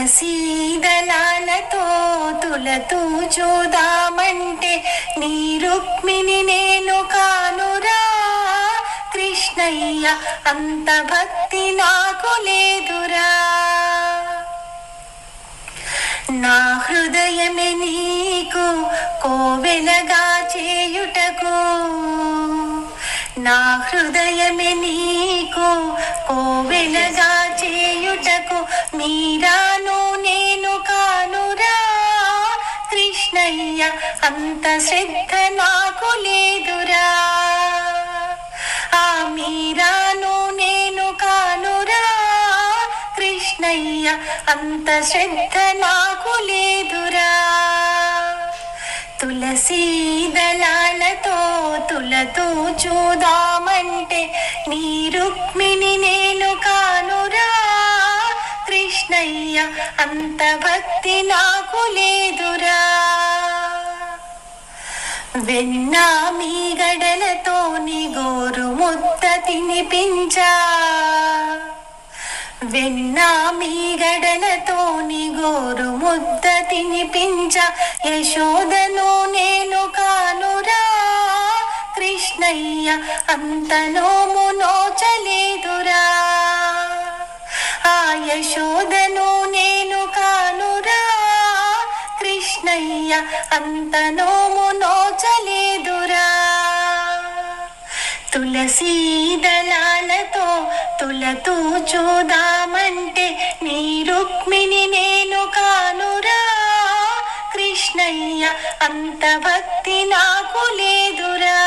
తులసీ దళాలతో తులతూ చూదామంటే నీ రుక్మిణి నేను కానురా. కృష్ణయ్య అంత భక్తి నాకు లేదురా. నా హృదయమే నీకు కోవెలగా చేయుటకు. నా హృదయమే నీ కృష్ణయ్య అంత శ్రద్ధ నాకు లేదురా. ఆ మీరాను నేను కానురా. కృష్ణయ్య అంత శ్రద్ధ నాకు లేదురా. తులసీ దళాలతో తులతో చూదామంటే నీ రుక్మిణి నేను కానురా. కృష్ణయ్య అంత భక్తి నాకు లేదురా. వెన్నా మీ గడలతో నీ గోరు ముద్ద తినిపించా. వెన్నా మీ గడలతో నీ గోరు ముద్ద తినిపించ. యశోదను నేను కానురా. కృష్ణయ్య అంత నోము నోచలేదురా ఆ యశోదను కృష్ణయ్య అంత నోము నోచలేదురా. తులసీ దళాలతో తులతూ చూదామంటే నీ రుక్మిణి నేను కానురా. కృష్ణయ్య అంత భక్తి నాకు లేదురా.